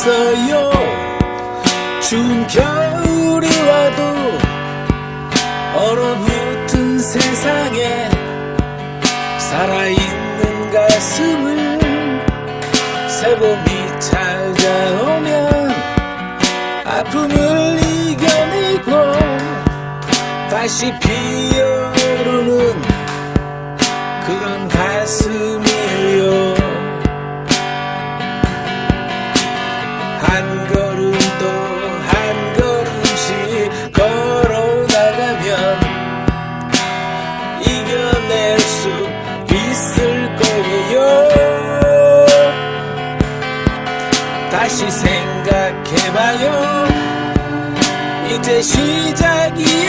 있어요. 추운 겨울이 와도 얼어붙은 세상에 살아있는 가슴을 새봄이 찾아오면 아픔을 이겨내고 다시 피어오르는 그런 가슴이에요 한 걸음 또 한 걸음씩 걸어 나가면 이겨낼 수 있을 거예요. 다시 생각해봐요. 이제 시작이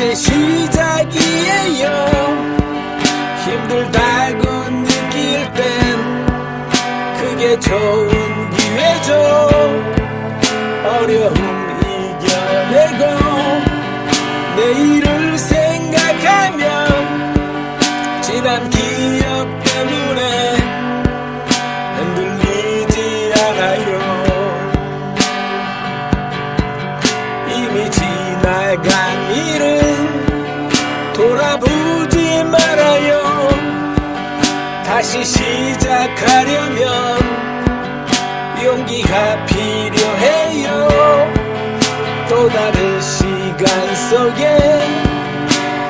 이제 시작이에요. 힘들다고 느낄 땐 그게 좋은 기회죠. 어려움 이겨내고 내일을 생각하면 지난 기억 때문에 흔들리지 않아요. 이미 지나간 다시 시작하려면 용기가 필요해요. 또 다른 시간 속에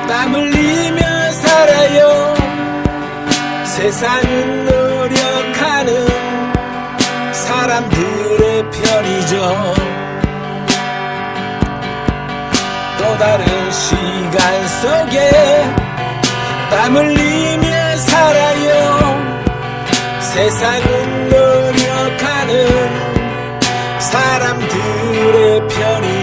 땀 흘리며 살아요. 세상은 노력하는 사람들의 편이죠. 또 다른 시간 속에 땀 흘리며 살아요 세상은 노력하는 사람들의 편이